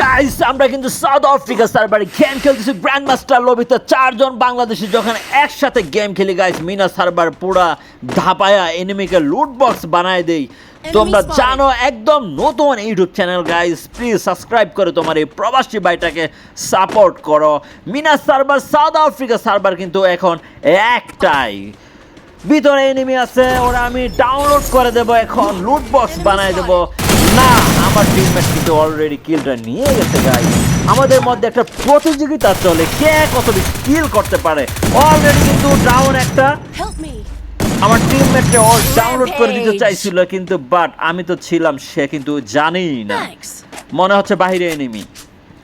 Guys আমরা কিন্তু South Africa সার্ভারে গেম খেলতেছি। গ্র্যান্ড মাস্টার লবিতে চারজন বাংলাদেশি যখন একসাথে গেম খেলি গাইস মিনা সার্ভার পুরা ধাপায়া এনিমিকে লুট বক্স বানায় দেই। তোমরা. জানো একদম নতুন YouTube channel guys please subscribe করে তোমার এই প্রবাসী ভাইটাকে সাপোর্ট করো। Mina server South Africa server কিন্তু এখন একটাই। ভিতরে এনিমি আছে ওরা আমি ডাউনলোড করে দেব এখন লুট বক্স বানায় দেব। আমার টিমমেট কিন্তু অলরেডি কিলটা নিয়ে গেছে গাই আমাদের মধ্যে একটা প্রতিযোগিতা চলে। কে কত বেশি কিল করতে পারে? অলরেডি কিন্তু ডাউন একটা। আমার টিমমেটকে অল ডাউনলোড করে দিতে চাইছিল কিন্তু বাট আমি তো ছিলাম সে কিন্তু জানেই না। মনে হচ্ছে বাইরে এনিমি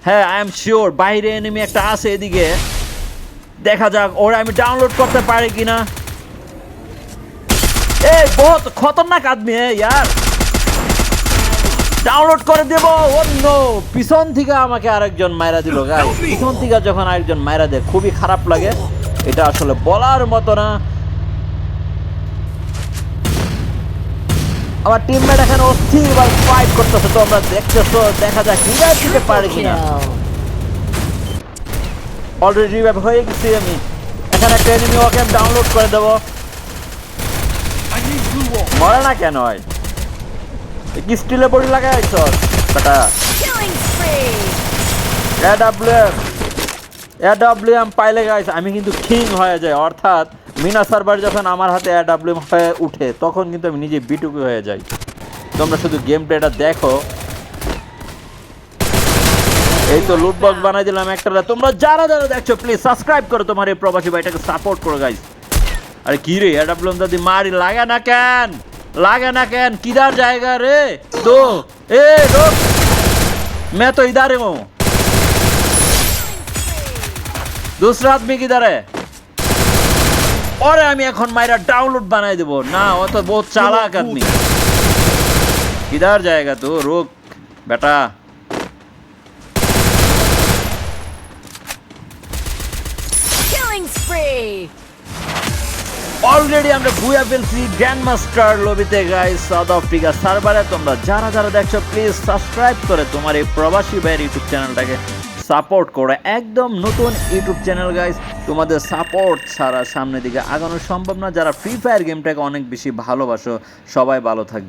হ্যাঁ আই এম শিওর বাইরে এনিমি একটা আছে এদিকে। দেখা যাক ওরা আমি ডাউনলোড করতে পারি কিনা। এই বহুত খতরনাক আদমি হ্যাঁ ইয়ার। ডাউনলোড করে দেব। অন্য পিছন থেকে আমাকে আরেকজন মাইরা দিল গাই পিছন থেকে যখন আরেকজন মাইরা দেয় খুবই খারাপ লাগে। এটা আসলে বলার মতো না। আমার টিমমেট এখানে অস্থির বা ফাইট করতেছে তো আমরা দেখতেছো দেখা যাক রিভাইভ দিতে পারি কিনা। অলরেডি রিভাইভ হয়ে গেছি আমি। এখানে একটা এনিমি ওকে ডাউনলোড করে দেবো। মরে না কেন হয়? কি স্টিলে বডি লাগাইছ? বেটা. এডাব্লিউএম এডাব্লিউএম পাইলে গাইস আমি কিন্তু কিং হয়ে যাই অর্থাৎ মিনা সার্ভার যখন আমার হাতে এডাব্লিউএম হয়ে উঠে তখন কিন্তু আমি নিজে বিটুকু হয়ে যাই। তোমরা শুধু গেম প্লেটা দেখো। এই তো লুট বক্স বানাই দিলাম একটা তোমরা যারা যারা দেখছ প্লিজ সাবস্ক্রাইব করো তোমার এই প্রবাসী ভাইটাকে সাপোর্ট করো গাইস আরে কি রে এডাব্লিউএম দাদি মারি লাগে না কেন? লাগে না কেন কিদার জায়গা রে তো এ রোক मैं तो इधर ही हूँ दूसरा आदमी किधर है और আমি এখন মাইরা ডাউনলোড বানাই দেবো না ও তো বহুত চালাক আদমি কিধার জায়গা তো রোক বেটা Killing spree. অলরেডি আমরা ভুয়া ফেলছি গ্র্যান্ড মাস্টার লবিতে গাই সাউথ আফ্রিকা সার্ভারে তোমরা যারা যারা দেখছ প্লিজ সাবস্ক্রাইব করে তোমার এই প্রবাসী ভাইয়ের ইউটিউব চ্যানেলটাকে সাপোর্ট করে। একদম নতুন ইউটিউব চ্যানেল গাইজ তোমাদের সাপোর্ট ছাড়া সামনের দিকে আগানো সম্ভব না। যারা ফ্রি ফায়ার গেমটাকে অনেক বেশি ভালোবাসো, সবাই ভালো থাকবে।